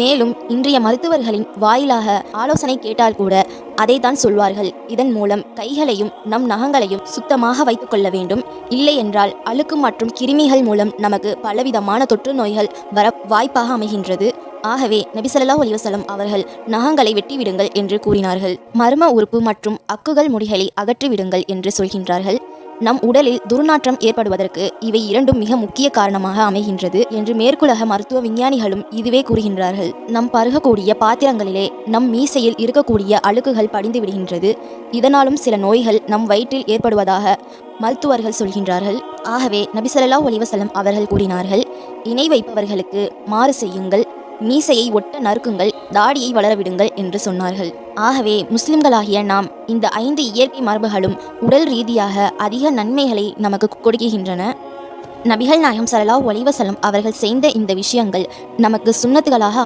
மேலும் இன்றைய மருத்துவர்களின் வாயிலாக ஆலோசனை கேட்டால் கூட அதை தான் சொல்வார்கள். இதன் மூலம் கைகளையும் நம் நகங்களையும் சுத்தமாக வைத்துக் கொள்ள வேண்டும். இல்லை என்றால் அழுக்கு மற்றும் கிருமிகள் மூலம் நமக்கு பலவிதமான தொற்று நோய்கள் வர வாய்ப்பாக அமைகின்றது. ஆகவே நபிசல்லா ஒலிவசலம் அவர்கள் நகங்களை வெட்டிவிடுங்கள் என்று கூறினார்கள். மர்ம உறுப்பு மற்றும் அக்குகள் முடிகளை அகற்றிவிடுங்கள் என்று சொல்கின்றார்கள். நம் உடலில் துர்நாற்றம் ஏற்படுவதற்கு இவை இரண்டும் மிக முக்கிய காரணமாக அமைகின்றது என்று மேற்குலக மருத்துவ விஞ்ஞானிகளும் இதுவே கூறுகின்றார்கள். நம் பருகக்கூடிய பாத்திரங்களிலே நம் மீசையில் இருக்கக்கூடிய அழுக்குகள் படிந்து விடுகின்றது. இதனாலும் சில நோய்கள் நம் வயிற்றில் ஏற்படுவதாக மருத்துவர்கள் சொல்கின்றார்கள். ஆகவே நபிசல்லா ஒலிவசலம் அவர்கள் கூறினார்கள் இணை வைப்பவர்களுக்கு மாறு செய்யுங்கள். மீசையை ஒட்ட நறுக்குங்கள் தாடியை வளரவிடுங்கள் என்று சொன்னார்கள். ஆகவே முஸ்லிம்களாகிய நாம் இந்த ஐந்து இயற்கை மரபுகளும் உடல் ரீதியாக அதிக நன்மைகளை நமக்கு கொடுக்கின்றன. நபிகள் நாயகம் சலலா ஒளிவசலம் அவர்கள் செய்த இந்த விஷயங்கள் நமக்கு சுண்ணத்துகளாக